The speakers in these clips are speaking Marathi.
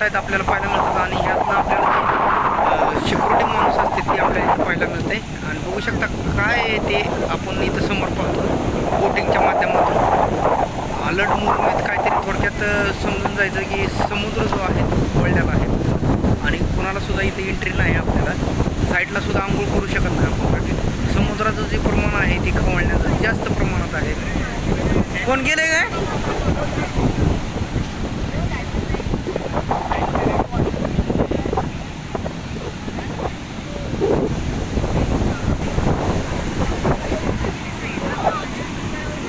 आहेत आपल्याला पाहायला मिळतात आणि ह्यातनं आपल्याला सिक्युरिटी माणूस असते ती आपल्याला पाहायला मिळते. आणि बघू शकता काय आहे ते आपण इथं समोर पाहतो बोटिंगच्या माध्यमातून. अलर्ट मुवमेंट काहीतरी थोडक्यात समजून जायचं की समुद्र जो आहे वळल्याला आहे आणि कुणालासुद्धा इथे एंट्री नाही आपल्याला. साईडलासुद्धा आंघोळ करू शकत नाही आपण कारण समुद्राचं जे प्रमाण आहे ते खवळण्याचं जास्त प्रमाणात आहे. कोण गेले काय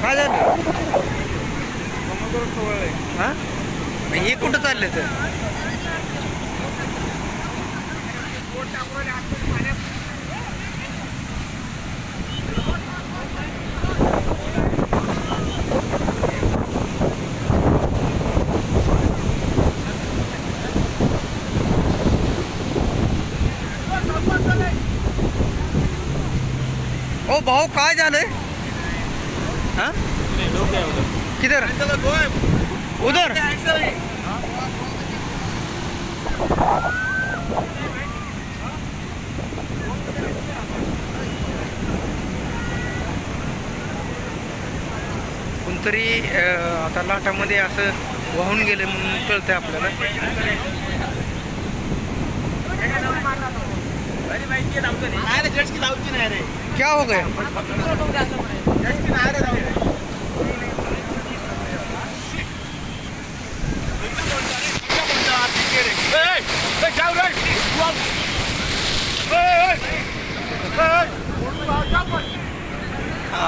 काय झालं हा? हे कुठं चालले तर ओ भाऊ काय झालंय? हा? किधर? उधर। कोणतरी आता लाटामध्ये असं वाहून गेले म्हणून कळतंय आपल्याला. क्या हो गया?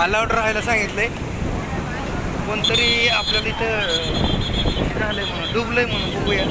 अलाउड राहायला सांगितलंय. कोणतरी आपल्याला इथं झालंय म्हणून डुबलंय म्हणून बघूया.